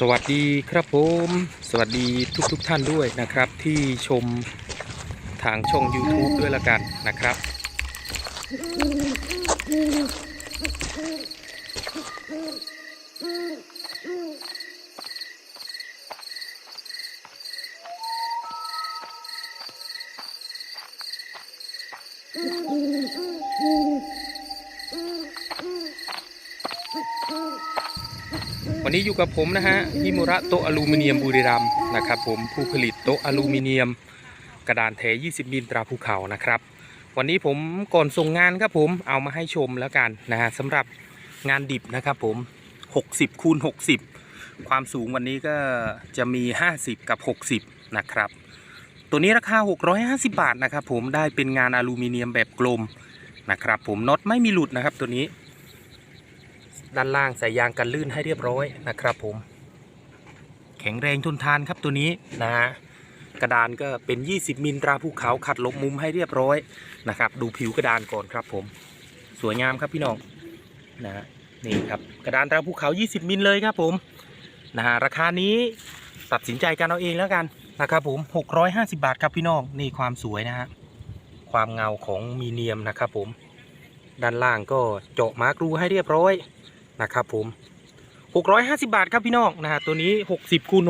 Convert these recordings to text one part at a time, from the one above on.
สวัสดีครับผมสวัสดีทุกๆทท่านด้วยนะครับ ที่ชมทางช่อง YouTube ด้วยละกันนะครับ วันนี้อยู่กับผมนะฮะฮิมุระโตะอลูมิเนียมบุรีรัมนะครับผมผู้ผลิตโต๊ะอลูมิเนียม กระดานแท้ 20 มิลตราภูเขานะครับ วันนี้ผมก่อนส่งงานครับผมเอามาให้ชมแล้วกันนะฮะสำหรับงานดิบนะครับผม 60คูณ60 ความสูงวันนี้ก็จะมี 50 กับ 60 นะครับ ตัวนี้ราคา 650 บาทนะครับผมได้เป็นงานอลูมิเนียมแบบกลมนะครับผมน็อตไม่มีหลุดนะครับตัวนี้ ด้านล่างใส่ยางกันลื่นให้เรียบร้อยนะครับผม แข็งแรงทนทานครับตัวนี้นะฮะกระดานก็เป็น 20 มิลตราภูเขาขัดลบมุมให้เรียบร้อยนะครับ ดูผิวกระดานก่อนครับผม สวยงามครับพี่น้องนะฮะนี่ครับกระดานตราภูเขา 20 มิลเลยครับผมนะฮะราคานี้ตัดสินใจกันเอาเองแล้วกันนะครับผม 650 บาทครับพี่น้องนี่ความสวยนะฮะความเงาของมีเนียมนะครับผม ด้านล่างก็เจาะมาร์กรูให้เรียบร้อย นะครับผม650 บาทครับพี่น้องนะฮะตัวนี้ 60คูณ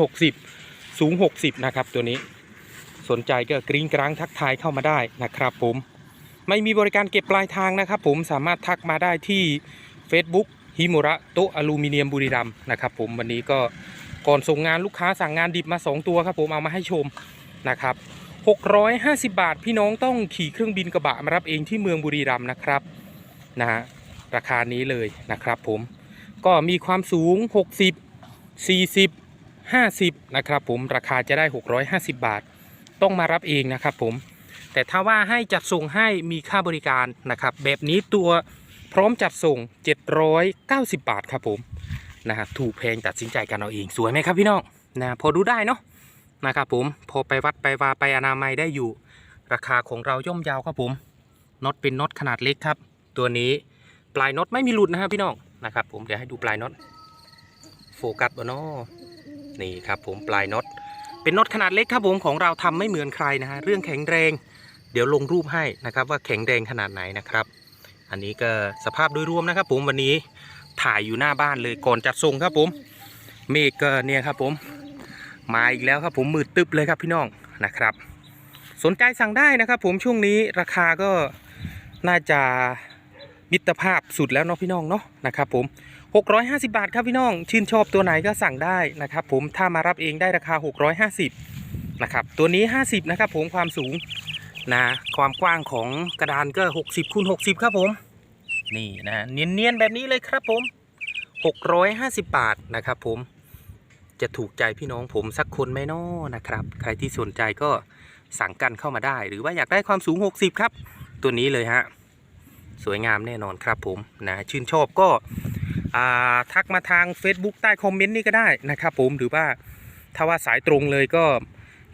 60 สูง 60 นะครับตัวนี้สนใจก็กริ้งกร้างทักทายเข้ามาได้นะครับผมไม่มีบริการเก็บปลายทางนะครับผมสามารถทักมาได้ที่ Facebook ฮิมุระโตะอลูมิเนียมบุรีรัมนะครับผมวันนี้ก็ก่อนส่งงานลูกค้าสั่งงานดิบมา 2 ตัวครับผมเอามาให้ชมนะครับ650 บาทพี่น้องต้องขี่เครื่องบินกระบะมารับเองที่เมืองบุรีรัมนะครับนะฮะราคานี้เลยนะครับผม ก็มีความสูง 60 40 50 นะครับผมราคาจะได้ 650 บาท ต้องมารับเองนะครับผม แต่ถ้าว่าให้จัดส่งให้มีค่าบริการนะครับ แบบนี้ตัวพร้อมจัดส่ง 790 บาทครับผมนะฮะถูกแพงตัดสินใจกันเอาเองสวยไหมครับพี่น้องนะพอดูได้เนาะนะครับผมพอไปวัดไปวาไปอนามัยได้อยู่ ราคาของเราย่อมยาวครับผมน็อตเป็นน็อตขนาดเล็กครับ ตัวนี้ปลายน็อตไม่มีหลุดนะครับพี่น้อง นะครับ ผมเดี๋ยวให้ดูปลายน็อตโฟกัสบนอนี่ครับผมปลายน็อตเป็นน็อตขนาดเล็กครับผมของเราทำไม่เหมือนใครนะฮะเรื่องแข็งแรง เดี๋ยวลงรูปให้นะครับ ว่าแข็งแรงขนาดไหนนะครับ อันนี้ก็สภาพโดยรวมนะครับ ผมวันนี้ถ่ายอยู่หน้าบ้านเลยก่อนจัดส่งครับผมเมฆก็เนี่ยครับผมมาอีกแล้วครับผมมืดตึบเลยครับพี่น้องนะครับ สนใจสั่งได้นะครับ ผมช่วงนี้ราคาก็น่าจะ มิตรภาพสุดแล้วเนาะพี่น้องเนาะนะครับผม 650 บาทครับพี่น้อง ชื่นชอบตัวไหนก็สั่งได้นะครับผมถ้ามารับเองได้ราคา 650นะครับตัวนี้ 50นะครับผมความสูงนะความกว้างของกระดานก็ 60คูณ60 ครับผม นี่นะเนียนๆแบบนี้เลยครับผม 650 บาทนะครับผมจะถูกใจพี่น้องผมสักคนไหมน้อนะครับ ใครที่สนใจก็สั่งกันเข้ามาได้ หรือว่าอยากได้ความสูง 60 ครับ ตัวนี้เลยฮะ สวยงามแน่นอนครับผมนะชื่นชอบก็ทักมาทาง Facebook ใต้คอมเมนต์นี่ก็ได้นะครับผมหรือว่าถ้าว่าสายตรงเลยก็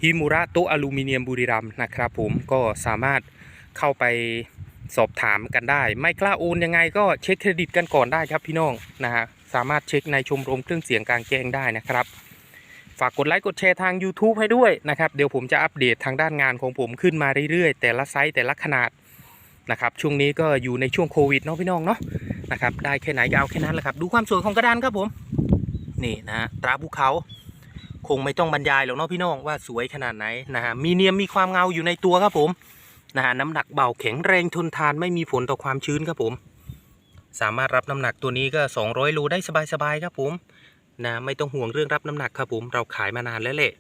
ฮิมุระโตะอลูมิเนียมบุรีรัมนะครับผมก็สามารถเข้าไปสอบถามกันได้ ไม่กล้าโอนยังไงก็เช็คเครดิตกันก่อนได้ครับพี่น้องนะฮะสามารถเช็คในชมรมเครื่องเสียงกลางแจ้งได้นะครับ ฝากกดไลค์กดแชร์ทาง YouTube ให้ด้วยนะครับ เดี๋ยวผมจะอัปเดตทางด้านงานของผมขึ้นมาเรื่อยๆ แต่ละไซส์แต่ละขนาด นะครับช่วงนี้ก็อยู่ในช่วงโควิดเนาะพี่น้องเนาะนะครับได้แค่ไหนก็เอาแค่นั้นแหละครับ ดูความสวยของกระดานครับผมนี่นะฮะตราภูเขา คงไม่ต้องบรรยายหรอกเนาะพี่น้องว่าสวยขนาดไหนนะฮะมีเนียมมีความเงาอยู่ในตัวครับผมนะฮะน้ำหนักเบาแข็งแรงทนทานไม่มีผลต่อความชื้นครับผม สามารถรับน้ำหนักตัวนี้ก็ 200โลได้สบายๆครับผมนะไม่ต้องห่วงเรื่องรับน้ำหนักครับผมเราขายมานานแล้วแหละ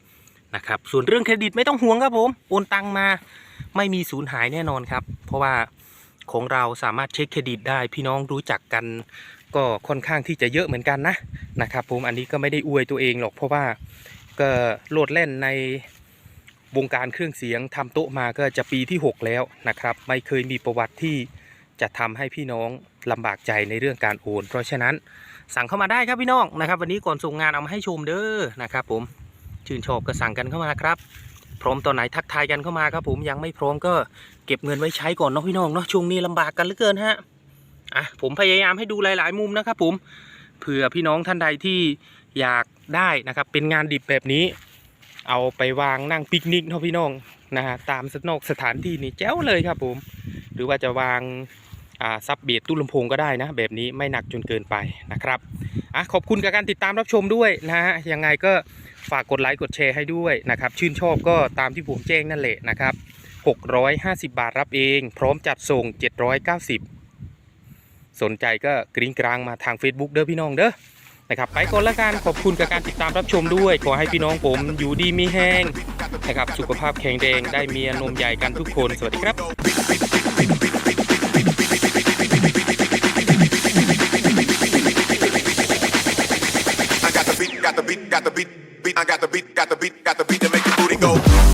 นะครับส่วนเรื่องเครดิตไม่ต้องห่วงครับผมโอนตังมา ไม่มีสูญหายแน่นอนครับ เพราะว่าของเราสามารถเช็คเครดิตได้ พี่น้องรู้จักกันก็ค่อนข้างที่จะเยอะเหมือนกันนะนะครับผมอันนี้ก็ไม่ได้อวยตัวเองหรอกเพราะว่าก็โลดเล่นในวงการเครื่องเสียงทำโต๊ะมาก็จะปีที่ 6 แล้วนะครับ ไม่เคยมีประวัติที่จะทำให้พี่น้องลำบากใจในเรื่องการโอน เพราะฉะนั้นสั่งเข้ามาได้ครับพี่น้องนะครับ วันนี้ก่อนส่งงานเอามาให้ชมเด้อนะครับ ผมชื่นชอบก็สั่งกันเข้ามาครับ พร้อมตอนไหนทักทายกันเข้ามาครับผมยังไม่พร้อมก็เก็บเงินไว้ใช้ก่อนเนาะพี่น้องเนาะช่วงนี้ลำบากกันเหลือเกินฮะอะผมพยายามให้ดูหลาย ๆ มุมนะครับผมเผื่อพี่น้องท่านใดที่อยากได้นะครับ เป็นงานดิบแบบนี้ เอาไปวางนั่งปิกนิกเนาะพี่น้องนะฮะตามสนอกสถานที่นี่แจ๋วเลยครับผม หรือว่าจะวางอ่าซับเบียดตู้ลำโพงก็ได้นะ แบบนี้ไม่หนักจนเกินไปนะครับอะขอบคุณกับการติดตามรับชมด้วยนะฮะยังไงก็ ฝากกดไลค์กดแชร์ให้ด้วยนะครับ ชื่นชอบก็ตามที่ผมแจ้งนั่นแหละนะครับ 650 บาทรับเอง พร้อมจัดส่ง 790 สนใจก็กริ้งกลางมาทาง Facebook เด้อพี่น้องเด้อนะครับ ไปก่อนละกันขอบคุณกับการติดตามรับชมด้วย ขอให้พี่น้องผมอยู่ดีมีแห้งนะครับ สุขภาพแข็งแรงได้เมียนมใหญ่กันทุกคน สวัสดีครับ